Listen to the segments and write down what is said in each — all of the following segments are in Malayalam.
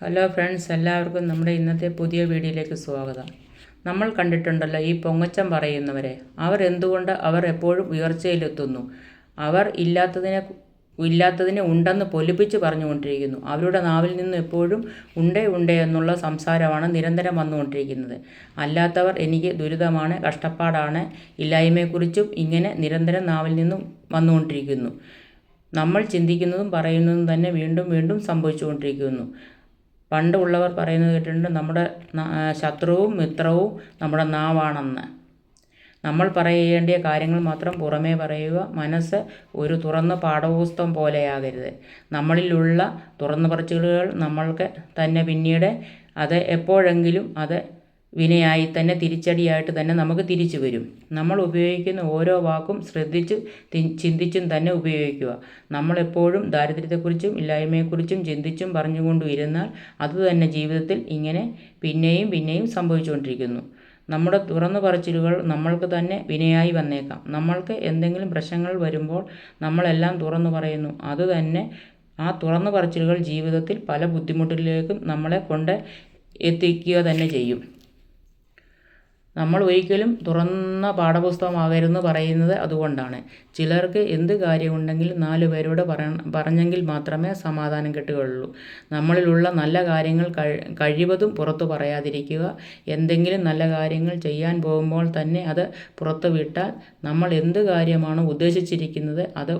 ഹലോ ഫ്രണ്ട്സ് എല്ലാവർക്കും നമ്മുടെ ഇന്നത്തെ പുതിയ വീഡിയോയിലേക്ക് സ്വാഗതം. നമ്മൾ കണ്ടിട്ടുണ്ടല്ലോ ഈ പൊങ്ങച്ചം പറയുന്നവരെ. അവർ എന്തുകൊണ്ട് അവർ എപ്പോഴും ഉയർച്ചയിലെത്തുന്നു? അവർ ഇല്ലാത്തതിനെ ഇല്ലാത്തതിനെ ഉണ്ടെന്ന് പൊലിപ്പിച്ച് പറഞ്ഞുകൊണ്ടിരിക്കുന്നു. അവരുടെ നാവിൽ നിന്ന് എപ്പോഴും ഉണ്ടേ ഉണ്ടേ എന്നുള്ള സംസാരമാണ് നിരന്തരം വന്നുകൊണ്ടിരിക്കുന്നത്. അല്ലാത്തവർ എനിക്ക് ദുരിതമാണ് കഷ്ടപ്പാടാണ് ഇല്ലായ്മയെക്കുറിച്ചും ഇങ്ങനെ നിരന്തരം നാവിൽ നിന്നും വന്നുകൊണ്ടിരിക്കുന്നു. നമ്മൾ ചിന്തിക്കുന്നതും പറയുന്നതും തന്നെ വീണ്ടും വീണ്ടും സംഭവിച്ചുകൊണ്ടിരിക്കുന്നു. പണ്ട് ഉള്ളവർ പറയുന്നത് കേട്ടിട്ടുണ്ട് നമ്മുടെ ശത്രുവും മിത്രവും നമ്മുടെ നാവാണെന്ന്. നമ്മൾ പറയേണ്ടിയ കാര്യങ്ങൾ മാത്രം പുറമേ പറയുക മനസ്സ് ഒരു തുറന്ന പാഠപുസ്തകം പോലെയാകരുത്. നമ്മളിലുള്ള തുറന്നു പറച്ചിലുകൾ നമ്മൾക്ക് തന്നെ പിന്നീട് അത് എപ്പോഴെങ്കിലും അത് വിനയായി തന്നെ തിരിച്ചടിയായിട്ട് തന്നെ നമുക്ക് തിരിച്ചു വരും. നമ്മൾ ഉപയോഗിക്കുന്ന ഓരോ വാക്കും ശ്രദ്ധിച്ച് ചിന്തിച്ചും തന്നെ ഉപയോഗിക്കുക. നമ്മളെപ്പോഴും ദാരിദ്ര്യത്തെക്കുറിച്ചും ഇല്ലായ്മയെക്കുറിച്ചും ചിന്തിച്ചും പറഞ്ഞുകൊണ്ടും ഇരുന്നാൽ അതുതന്നെ ജീവിതത്തിൽ ഇങ്ങനെ പിന്നെയും പിന്നെയും സംഭവിച്ചുകൊണ്ടിരിക്കുന്നു. നമ്മുടെ തുറന്നു പറച്ചിലുകൾ നമ്മൾക്ക് തന്നെ വിനയായി വന്നേക്കാം. നമ്മൾക്ക് എന്തെങ്കിലും പ്രശ്നങ്ങൾ വരുമ്പോൾ നമ്മളെല്ലാം തുറന്നു പറയുന്നു. അതുതന്നെ ആ തുറന്നു പറച്ചിലുകൾ ജീവിതത്തിൽ പല ബുദ്ധിമുട്ടിലേക്കും നമ്മളെ കൊണ്ട് എത്തിക്കുക തന്നെ ചെയ്യും. നമ്മൾ ഒരിക്കലും തുറന്ന പാഠപുസ്തകമാകരുതെന്ന് പറയുന്നത് അതുകൊണ്ടാണ്. ചിലർക്ക് എന്ത് കാര്യമുണ്ടെങ്കിലും നാല് പേരോട് പറഞ്ഞെങ്കിൽ മാത്രമേ സമാധാനം കിട്ടുകയുള്ളൂ. നമ്മളിലുള്ള നല്ല കാര്യങ്ങൾ കഴി കഴിവതും പുറത്തു പറയാതിരിക്കുക. എന്തെങ്കിലും നല്ല കാര്യങ്ങൾ ചെയ്യാൻ പോകുമ്പോൾ തന്നെ അത് പുറത്തു വിട്ടാൽ നമ്മൾ എന്ത് കാര്യമാണ് ഉദ്ദേശിച്ചിരിക്കുന്നത് അത്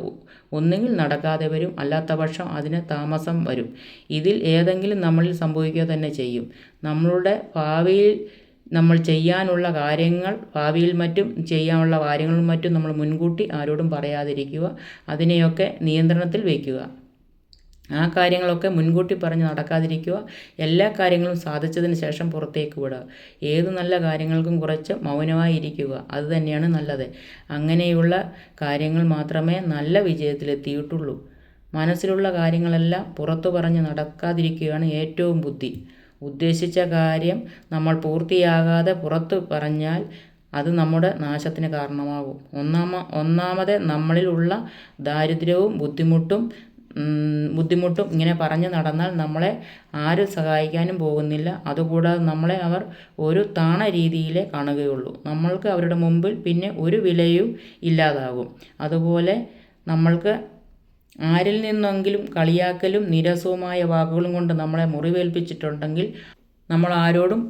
ഒന്നുകിൽ നടക്കാതെ വരും അല്ലാത്ത പക്ഷം അതിന് താമസം വരും. ഇതിൽ ഏതെങ്കിലും നമ്മളിൽ സംഭവിക്കുക തന്നെ ചെയ്യും. നമ്മളുടെ ഭാവിയിൽ നമ്മൾ ചെയ്യാനുള്ള കാര്യങ്ങൾ ഭാവിയിൽ മറ്റും ചെയ്യാനുള്ള കാര്യങ്ങളും മറ്റും നമ്മൾ മുൻകൂട്ടി ആരോടും പറയാതിരിക്കുക അതിനെയൊക്കെ നിയന്ത്രണത്തിൽ വയ്ക്കുക. ആ കാര്യങ്ങളൊക്കെ മുൻകൂട്ടി പറഞ്ഞ് നടക്കാതിരിക്കുക എല്ലാ കാര്യങ്ങളും സാധിച്ചതിന് ശേഷം പുറത്തേക്ക് വിടുക. ഏത് നല്ല കാര്യങ്ങൾക്കും കുറച്ച് മൗനമായി ഇരിക്കുക അത് തന്നെയാണ് നല്ലത്. അങ്ങനെയുള്ള കാര്യങ്ങൾ മാത്രമേ നല്ല വിജയത്തിലെത്തിയിട്ടുള്ളൂ. മനസ്സിലുള്ള കാര്യങ്ങളെല്ലാം പുറത്തു പറഞ്ഞ് നടക്കാതിരിക്കുകയാണ് ഏറ്റവും ബുദ്ധി. ഉദ്ദേശിച്ച കാര്യം നമ്മൾ പൂർത്തിയാകാതെ പുറത്തു പറഞ്ഞാൽ അത് നമ്മുടെ നാശത്തിന് കാരണമാകും. ഒന്നാമ ഒന്നാമത് നമ്മളിലുള്ള ദാരിദ്ര്യവും ബുദ്ധിമുട്ടും ബുദ്ധിമുട്ടും ഇങ്ങനെ പറഞ്ഞു നടന്നാൽ നമ്മളെ ആരും സഹായിക്കാനും പോകുന്നില്ല. അതുകൂടാതെ നമ്മളെ അവർ ഒരു താണ രീതിയിലേ കാണുകയുള്ളൂ. നമ്മൾക്ക് അവരുടെ മുമ്പിൽ പിന്നെ ഒരു വിലയും ഇല്ലാതാകും. അതുപോലെ നമ്മൾക്ക് ആരിൽ നിന്നെങ്കിലും കളിയാക്കലും നിരസവുമായ വാക്കുകളും കൊണ്ട് നമ്മളെ മുറിവേൽപ്പിച്ചിട്ടുണ്ടെങ്കിൽ നമ്മൾ ആരോടും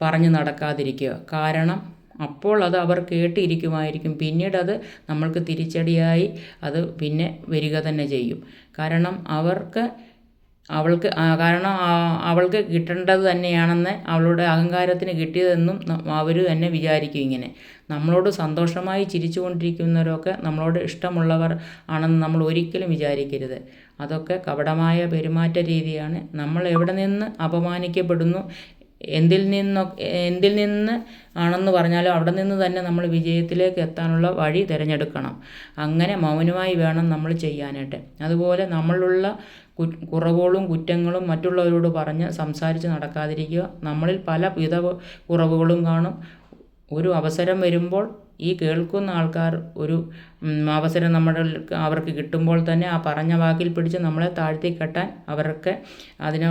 പറഞ്ഞു നടക്കാതിരിക്കുക. കാരണം അപ്പോൾ അത് അവർ കേട്ടിരിക്കുമായിരിക്കും. പിന്നീട് അത് നമ്മൾക്ക് തിരിച്ചടിയായി അത് പിന്നെ വരിക തന്നെ ചെയ്യും. കാരണം അവർക്ക് അവൾക്ക് കാരണം അവൾക്ക് കിട്ടേണ്ടത് തന്നെയാണെന്ന് അവളുടെ അഹങ്കാരത്തിന് കിട്ടിയതെന്നും അവർ തന്നെ വിചാരിക്കും ഇങ്ങനെ. നമ്മളോട് സന്തോഷമായി ചിരിച്ചുകൊണ്ടിരിക്കുന്നവരൊക്കെ നമ്മളോട് ഇഷ്ടമുള്ളവർ ആണെന്ന് നമ്മൾ ഒരിക്കലും വിചാരിക്കരുത്. അതൊക്കെ കപടമായ പെരുമാറ്റ രീതിയാണ്. നമ്മൾ എവിടെ നിന്ന് അപമാനിക്കപ്പെടുന്നു എന്തിൽ നിന്നൊക്കെ എന്തിൽ നിന്ന് ആണെന്ന് പറഞ്ഞാലും അവിടെ നിന്ന് തന്നെ നമ്മൾ വിജയത്തിലേക്ക് എത്താനുള്ള വഴി തിരഞ്ഞെടുക്കണം. അങ്ങനെ മൗനമായി വേണം നമ്മൾ ചെയ്യാനായിട്ട്. അതുപോലെ നമ്മളുള്ള കു കുറവുകളും കുറ്റങ്ങളും മറ്റുള്ളവരോട് പറഞ്ഞ് സംസാരിച്ച് നടക്കാതിരിക്കുക. നമ്മളിൽ പല വിധ കുറവുകളും കാണും. ഒരു അവസരം വരുമ്പോൾ ഈ കേൾക്കുന്ന ആൾക്കാർ ഒരു അവസരം നമ്മുടെ അവർക്ക് കിട്ടുമ്പോൾ തന്നെ ആ പറഞ്ഞ വാക്കിൽ പിടിച്ച് നമ്മളെ താഴ്ത്തി കെട്ടാൻ അവർക്ക് അതിന്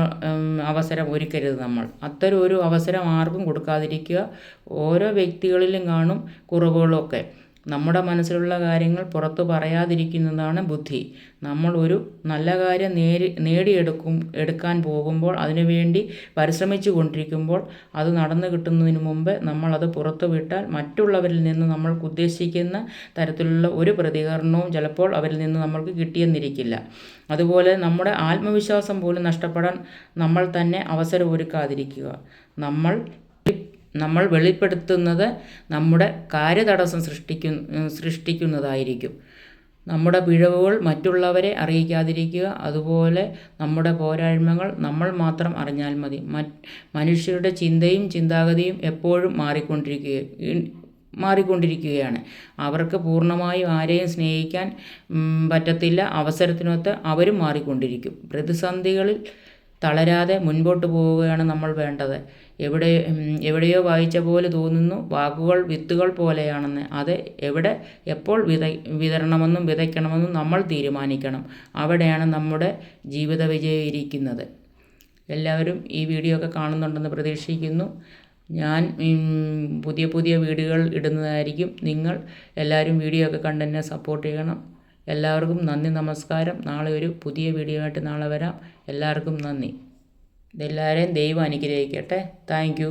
അവസരം ഒരുക്കരുത് നമ്മൾ. അത്തരം ഒരു അവസരം ആർക്കും കൊടുക്കാതിരിക്കുക. ഓരോ വ്യക്തികളിലും കാണും കുറവുകളൊക്കെ. നമ്മുടെ മനസ്സിലുള്ള കാര്യങ്ങൾ പുറത്തു പറയാതിരിക്കുന്നതാണ് ബുദ്ധി. നമ്മൾ ഒരു നല്ല കാര്യം നേടി നേടിയെടുക്കും എടുക്കാൻ പോകുമ്പോൾ അതിനുവേണ്ടി പരിശ്രമിച്ചു കൊണ്ടിരിക്കുമ്പോൾ അത് നടന്നു കിട്ടുന്നതിന് മുമ്പ് നമ്മളത് പുറത്തു വിട്ടാൽ മറ്റുള്ളവരിൽ നിന്ന് നമ്മൾക്ക് ഉദ്ദേശിക്കുന്ന തരത്തിലുള്ള ഒരു പ്രതികരണവും ചിലപ്പോൾ അവരിൽ നിന്ന് നമ്മൾക്ക് കിട്ടിയെന്നിരിക്കില്ല. അതുപോലെ നമ്മുടെ ആത്മവിശ്വാസം പോലും നഷ്ടപ്പെടാൻ നമ്മൾ തന്നെ അവസരം ഒരുക്കാതിരിക്കുക. നമ്മൾ നമ്മൾ വെളിപ്പെടുത്തുന്നത് നമ്മുടെ കാര്യതടസ്സം സൃഷ്ടിക്കുന്ന സൃഷ്ടിക്കുന്നതായിരിക്കും. നമ്മുടെ പിഴവുകൾ മറ്റുള്ളവരെ അറിയിക്കാതിരിക്കുക അതുപോലെ നമ്മുടെ പോരായ്മകൾ നമ്മൾ മാത്രം അറിഞ്ഞാൽ മതി. മനുഷ്യരുടെ ചിന്തയും ചിന്താഗതിയും എപ്പോഴും മാറിക്കൊണ്ടിരിക്കുക മാറിക്കൊണ്ടിരിക്കുകയാണ്. അവർക്ക് പൂർണമായും ആരെയും സ്നേഹിക്കാൻ പറ്റത്തില്ല. അവസരത്തിനൊത്ത് അവരും മാറിക്കൊണ്ടിരിക്കും. പ്രതിസന്ധികളിൽ തളരാതെ മുൻപോട്ട് പോവുകയാണ് നമ്മൾ വേണ്ടത്. എവിടെ എവിടെയോ വായിച്ച പോലെ തോന്നുന്നു. വാക്കുകൾ വിത്തുകൾ പോലെയാണെന്ന്. അത് എവിടെ എപ്പോൾ വിത വിതരണമെന്നും വിതയ്ക്കണമെന്നും നമ്മൾ തീരുമാനിക്കണം. അവിടെയാണ് നമ്മുടെ ജീവിത വിജയം ഇരിക്കുന്നത്. എല്ലാവരും ഈ വീഡിയോ ഒക്കെ കാണുന്നുണ്ടെന്ന് പ്രതീക്ഷിക്കുന്നു. ഞാൻ പുതിയ പുതിയ വീഡിയോകൾ ഇടുന്നതായിരിക്കും. നിങ്ങൾ എല്ലാവരും വീഡിയോ ഒക്കെ കണ്ട് എന്നെ സപ്പോർട്ട് ചെയ്യണം. എല്ലാവർക്കും നന്ദി നമസ്കാരം. നാളെ ഒരു പുതിയ വീഡിയോ ആയിട്ട് നാളെ വരാം. എല്ലാവർക്കും നന്ദി. എല്ലാവരെയും ദൈവം അനുഗ്രഹിക്കട്ടെ. താങ്ക്